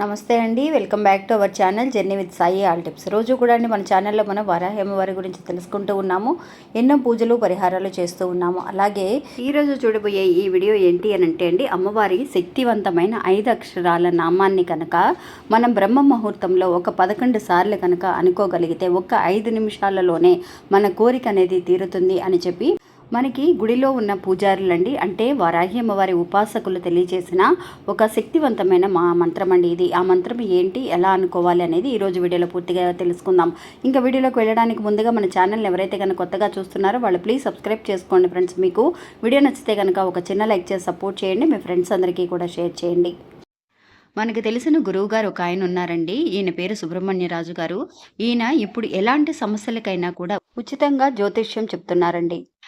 నమస్తే అండి welcome back to our channel journey with Sai all tips. రోజు కూడా అండి మన ఛానల్లో మనం వరాహేమవారి గురించి తెలుసుకుంటూ ఉన్నాము ఎన్నో పూజలు పరిహారాలు చేస్తూ ఉన్నాము. అలాగే ఈరోజు చూడబోయే ఈ వీడియో ఏంటి అని అంటే అండి అమ్మవారి శక్తివంతమైన ఐదు అక్షరాల నామాన్ని కనుక మనం బ్రహ్మ ముహూర్తంలో ఒక పదకొండు సార్లు కనుక అనుకోగలిగితే ఒక్క ఐదు నిమిషాలలోనే మన కోరిక అనేది తీరుతుంది అని చెప్పి మనకి గుడిలో ఉన్న పూజారులండి అంటే వారాహి అమ్మవారి ఉపాసకులు తెలియజేసిన ఒక శక్తివంతమైన మా మంత్రం అండి ఇది. ఆ మంత్రం ఏంటి ఎలా అనుకోవాలి అనేది ఈరోజు వీడియోలో పూర్తిగా తెలుసుకుందాం. ఇంకా వీడియోలోకి వెళ్ళడానికి ముందుగా మన ఛానల్ని ఎవరైతే కనుక కొత్తగా చూస్తున్నారో వాళ్ళు ప్లీజ్ సబ్స్క్రైబ్ చేసుకోండి ఫ్రెండ్స్. మీకు వీడియో నచ్చితే కనుక ఒక చిన్న లైక్ చేసి సపోర్ట్ చేయండి మీ ఫ్రెండ్స్ అందరికీ కూడా షేర్ చేయండి. మనకు తెలిసిన గురువు గారు ఒక ఆయన ఉన్నారండి ఈయన పేరు సుబ్రహ్మణ్యరాజు గారు. ఈయన ఇప్పుడు ఎలాంటి సమస్యలకైనా కూడా ఉచితంగా జ్యోతిష్యం చెప్తున్నారండి.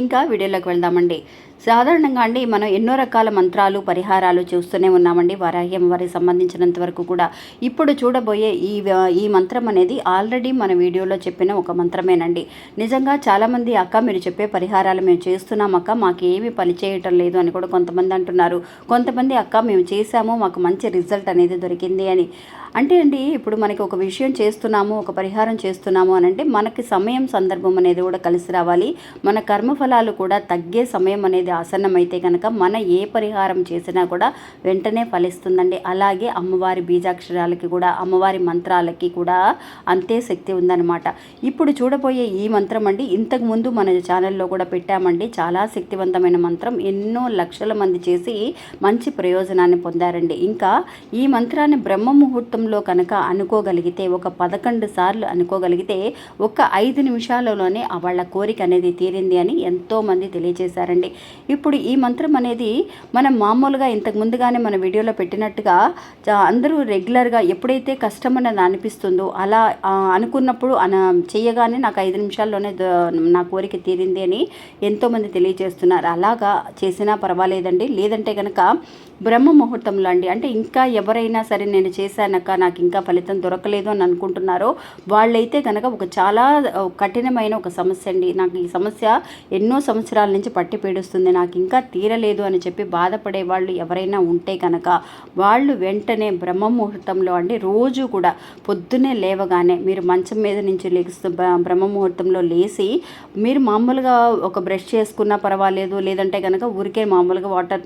ఇంకా వీడియోలోకి వెళ్దామండి. సాధారణంగా అండి మనం ఎన్నో రకాల మంత్రాలు పరిహారాలు చూస్తూనే ఉన్నామండి. వారాహి అమ్మవారికి సంబంధించినంత వరకు కూడా. ఇప్పుడు చూడబోయే ఈ ఈ మంత్రం అనేది ఆల్రెడీ మన వీడియోలో చెప్పిన ఒక మంత్రమేనండి. నిజంగా చాలామంది అక్క మీరు చెప్పే పరిహారాలు మేము చేస్తున్నాం అక్క మాకు ఏమీ పని చేయటం లేదు అని కూడా కొంతమంది అంటున్నారు. కొంతమంది అక్క మేము చేశాము మాకు మంచి రిజల్ట్ అనేది దొరికింది అని. అంటే అండి ఇప్పుడు మనకి ఒక విషయం చేస్తున్నాము ఒక పరిహారం చేస్తున్నాము అని అంటే మనకి సమయం సందర్భం అనేది కూడా కలిసి రావాలి. మన కర్మఫలాలు కూడా తగ్గే సమయం అనేది ఆసన్నమైతే కనుక మన ఏ పరిహారం చేసినా కూడా వెంటనే ఫలిస్తుందండి. అలాగే అమ్మవారి బీజాక్షరాలకి కూడా అమ్మవారి మంత్రాలకి కూడా అంతే శక్తి ఉందన్నమాట. ఇప్పుడు చూడబోయే ఈ మంత్రం అండి ఇంతకు ముందు మన ఛానల్లో కూడా పెట్టామండి. చాలా శక్తివంతమైన మంత్రం. ఎన్నో లక్షల మంది చేసి మంచి ప్రయోజనాన్ని పొందారండి. ఇంకా ఈ మంత్రాన్ని బ్రహ్మ ముహూర్తం ముహూర్తంలో కనుక అనుకోగలిగితే ఒక పదకొండు సార్లు అనుకోగలిగితే ఒక ఐదు నిమిషాలలోనే వాళ్ళ కోరిక అనేది తీరింది అని ఎంతోమంది తెలియజేశారండి ఇప్పుడు ఈ మంత్రం అనేది మనం మామూలుగా ఇంతకు ముందుగానే మన వీడియోలో పెట్టినట్టుగా అందరూ రెగ్యులర్గా ఎప్పుడైతే కష్టం అనేది అనిపిస్తుందో అలా అనుకున్నప్పుడు అన చేయగానే నాకు ఐదు నిమిషాల్లోనే నా కోరిక తీరింది అని ఎంతోమంది తెలియజేస్తున్నారు అలాగా చేసినా పర్వాలేదండి. లేదంటే కనుక బ్రహ్మ ముహూర్తంలో అండి అంటే ఇంకా ఎవరైనా సరే నేను చేశానక్క నాకు ఇంకా ఫలితం దొరకలేదు అని అనుకుంటున్నారో వాళ్ళైతే కనుక ఒక చాలా కఠినమైన ఒక సమస్య అండి. నాకు ఈ సమస్య ఎన్నో సంవత్సరాల నుంచి పట్టి పీడుస్తుంది. నాకు ఇంకా తీరలేదు అని చెప్పి బాధపడే వాళ్ళు ఎవరైనా ఉంటే కనుక వాళ్ళు వెంటనే బ్రహ్మ ముహూర్తంలో అండి రోజు కూడా పొద్దున్నే లేవగానే మీరు మంచం మీద నుంచి లెగుస్తూ బ్ర- బ్రహ్మ ముహూర్తంలో లేచి మీరు మామూలుగా ఒక బ్రష్ చేసుకున్నా పర్వాలేదు లేదంటే కనుక ఊరికే మామూలుగా వాటర్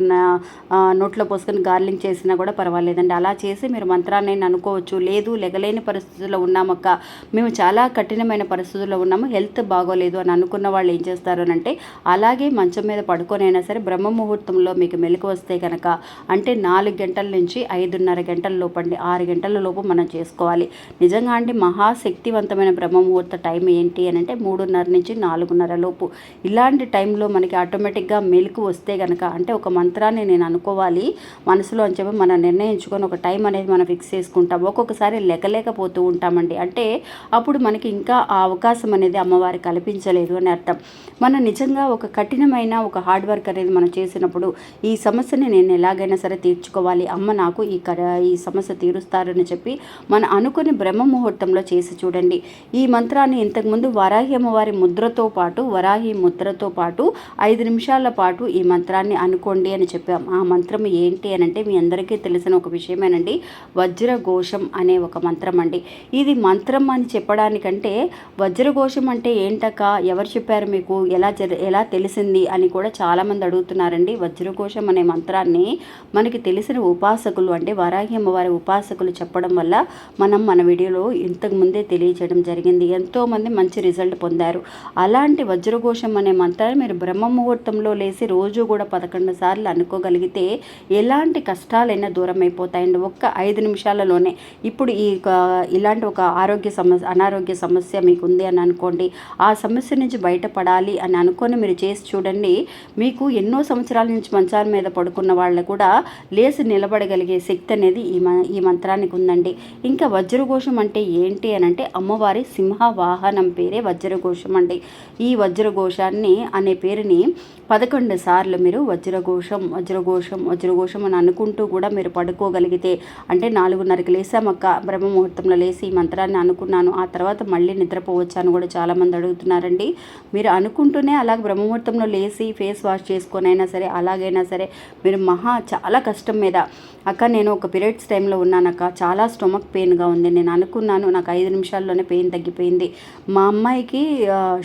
నోట్లో పోసుకొని గార్లింగ్ చేసినా కూడా పర్వాలేదండి. అలా చేసి మీరు మంత్రాన్ని అనుకోవచ్చు. లేదు లెగలేని పరిస్థితుల్లో ఉన్నామక్క. మేము చాలా కఠినమైన పరిస్థితుల్లో ఉన్నాము. హెల్త్ బాగోలేదు అని అనుకున్న వాళ్ళు ఏం చేస్తారు అని అంటే అలాగే మంచం మీద పడుకొనైనా సరే బ్రహ్మ ముహూర్తంలో మీకు మెలకు వస్తే కనుక అంటే నాలుగు గంటల నుంచి ఐదున్నర గంటల లోపు అండి ఆరు గంటల లోపు మనం చేసుకోవాలి. నిజంగా అండి మహాశక్తివంతమైన బ్రహ్మ ముహూర్త టైం ఏంటి అని అంటే మూడున్నర నుంచి నాలుగున్నర లోపు. ఇలాంటి టైంలో మనకి ఆటోమేటిక్గా మెలకు వస్తే కనుక అంటే ఒక మంత్రాన్ని నేను అనుకోవాలి. మనసులో అని చెప్పి మనం నిర్ణయించుకొని ఒక టైం అనేది మనం ఫిక్స్ చేసుకుంటాం ఒక్కొక్కసారి లెక్కలేకపోతూ ఉంటామండి. అంటే అప్పుడు మనకి ఇంకా ఆ అవకాశం అనేది అమ్మవారి కల్పించలేదు అని అర్థం. మనం నిజంగా ఒక కఠినమైన ఒక హార్డ్ వర్క్ అనేది మనం చేసినప్పుడు ఈ సమస్యని నేను ఎలాగైనా సరే తీర్చుకోవాలి. అమ్మ నాకు ఈ క ఈ సమస్య తీరుస్తారని చెప్పి మనం అనుకుని బ్రహ్మ ముహూర్తంలో చేసి చూడండి. ఈ మంత్రాన్ని ఇంతకుముందు వరాహి అమ్మవారి ముద్రతో పాటు వరాహి ముద్రతో పాటు ఐదు నిమిషాల పాటు ఈ మంత్రాన్ని అనుకోండి అని చెప్పాం. ఆ మంత్రం ఏంటి అని అంటే మీ అందరికీ తెలిసిన ఒక విషయమేనండి. వజ్రఘోషం అనే ఒక మంత్రం అండి. ఇది మంత్రం అని చెప్పడానికంటే వజ్రఘోషం అంటే ఏంటక్క? ఎవరు చెప్పారు మీకు? ఎలా జ ఎలా తెలిసింది? అని కూడా చాలామంది అడుగుతున్నారండి. వజ్రఘోషం అనే మంత్రాన్ని మనకి తెలిసిన ఉపాసకులు అంటే వరాహి అమ్మవారి ఉపాసకులు చెప్పడం వల్ల మనం మన వీడియోలో ఇంతకు ముందే తెలియజేయడం జరిగింది. ఎంతోమంది మంచి రిజల్ట్ పొందారు. అలాంటి వజ్రఘోషం అనే మంత్రాన్ని మీరు బ్రహ్మ ముహూర్తంలో లేసి రోజు కూడా పదకొండు సార్లు అనుకోగలిగితే ఎలాంటి కష్టాలైనా దూరం అయిపోతాయండి ఒక్క ఐదు నిమిషాలలోనే ఇప్పుడు ఈ ఇలాంటి ఒక ఆరోగ్య సమస్య అనారోగ్య సమస్య మీకు ఉంది అని అనుకోండి ఆ సమస్య నుంచి బయటపడాలి అని అనుకొని మీరు చేసి చూడండి మీకు ఎన్నో సంవత్సరాల నుంచి మంచాల మీద పడుకున్న వాళ్ళు కూడా లేచి నిలబడగలిగే శక్తి అనేది ఈ మ ఈ మంత్రానికి ఉందండి. ఇంకా వజ్రఘోషం అంటే ఏంటి అని అంటే అమ్మవారి సింహ వాహనం పేరే వజ్రఘోషం అండి. ఈ వజ్రఘోషాన్ని అనే పేరుని పదకొండు సార్లు మీరు వజ్రఘోషం వజ్రఘోషం వజ్రఘోషం అని అనుకుంటూ కూడా మీరు పడుకోగలిగితే అంటే నాలుగున్నర నాలుగున్నరకి లేసామక్క. బ్రహ్మముహూర్తంలో లేసి ఈ మంత్రాన్ని అనుకున్నాను. ఆ తర్వాత మళ్ళీ నిద్రపోవచ్చాను అని కూడా చాలామంది అడుగుతున్నారండి. మీరు అనుకుంటూనే అలాగ బ్రహ్మముహూర్తంలో లేచి ఫేస్ వాష్ చేసుకొని అయినా సరే అలాగైనా సరే మీరు మహా చాలా కష్టం మీద. అక్క నేను ఒక పీరియడ్స్ టైంలో ఉన్నానక్క. చాలా స్టొమక్ పెయిన్గా ఉంది. నేను అనుకున్నాను. నాకు ఐదు నిమిషాల్లోనే పెయిన్ తగ్గిపోయింది. మా అమ్మాయికి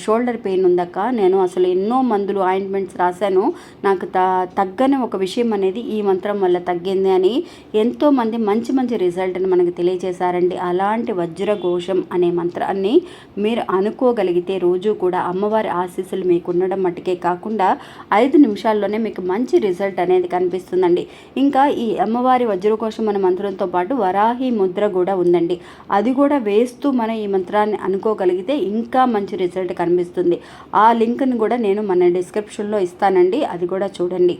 షోల్డర్ పెయిన్ ఉందక్క. నేను అసలు ఎన్నో మందులు ఆయింట్మెంట్స్ రాశాను. నాకు త తగ్గని ఒక విషయం అనేది ఈ మంత్రం వల్ల తగ్గింది అని ఎంతోమంది మంచి మంచి రిజల్ట్ని మనకు తెలియజేశారండి. అలాంటి వజ్రఘోషం అనే మంత్రాన్ని మీరు అనుకోగలిగితే రోజు కూడా అమ్మవారి ఆశీస్సులు మీకు ఉండడం మట్టుకే కాకుండా ఐదు నిమిషాల్లోనే మీకు మంచి రిజల్ట్ అనేది కనిపిస్తుందండి. ఇంకా ఈ అమ్మవారి వజ్రకోశం అనే మంత్రంతో పాటు వరాహి ముద్ర కూడా ఉందండి. అది కూడా వేస్తూ మనం ఈ మంత్రాన్ని అనుకోగలిగితే ఇంకా మంచి రిజల్ట్ కనిపిస్తుంది. ఆ లింక్ని కూడా నేను మన డిస్క్రిప్షన్లో ఇస్తానండి. అది కూడా చూడండి.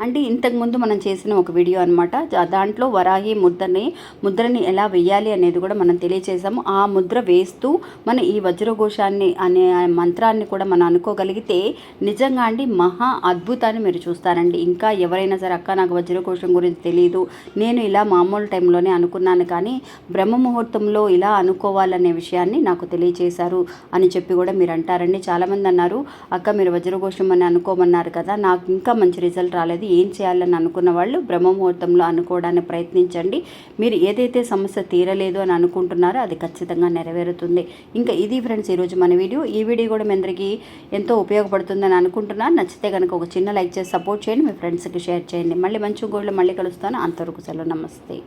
అంటే ఇంతకుముందు మనం చేసిన ఒక వీడియో అనమాట దాంట్లో వరాహి ముద్రని ముద్రని ఎలా వేయాలి అనేది కూడా మనం తెలియచేసాము ఆ ముద్ర వేస్తూ మన ఈ వజ్రఘోషాన్ని అనే మంత్రాన్ని కూడా మనం అనుకోగలిగితే నిజంగా అండి మహా అద్భుతాన్ని మీరు చూస్తారండి. ఇంకా ఎవరైనా సరే అక్క నాకు వజ్రఘోషం గురించి తెలియదు నేను ఇలా మామూలు టైంలోనే అనుకున్నాను కానీ బ్రహ్మ ముహూర్తంలో ఇలా అనుకోవాలనే విషయాన్ని నాకు తెలియచేశారు అని చెప్పి కూడా మీరు అంటారండి. చాలామంది అన్నారు అక్క మీరు వజ్రఘోషం అని అనుకోమన్నారు కదా నాకు ఇంకా మంచి రిజల్ట్ రాలేదు. ఏం చేయాలని అనుకున్న వాళ్ళు బ్రహ్మ ముహూర్తంలో అనుకోవడానికి ప్రయత్నించండి. మీరు ఏదైతే సమస్య తీరలేదు అని అనుకుంటున్నారో అది ఖచ్చితంగా నెరవేరుతుంది. ఇంకా ఇది ఫ్రెండ్స్ ఈరోజు మన వీడియో. ఈ వీడియో కూడా మీ అందరికీ ఎంతో ఉపయోగపడుతుందని అనుకుంటున్నాను. నచ్చితే కనుక ఒక చిన్న లైక్ చేసి సపోర్ట్ చేయండి. మీ ఫ్రెండ్స్కి షేర్ చేయండి. మళ్ళీ మంచి గోళ్ళు మళ్ళీ కలుస్తాను. అంతవరకు సెలవు. నమస్తే.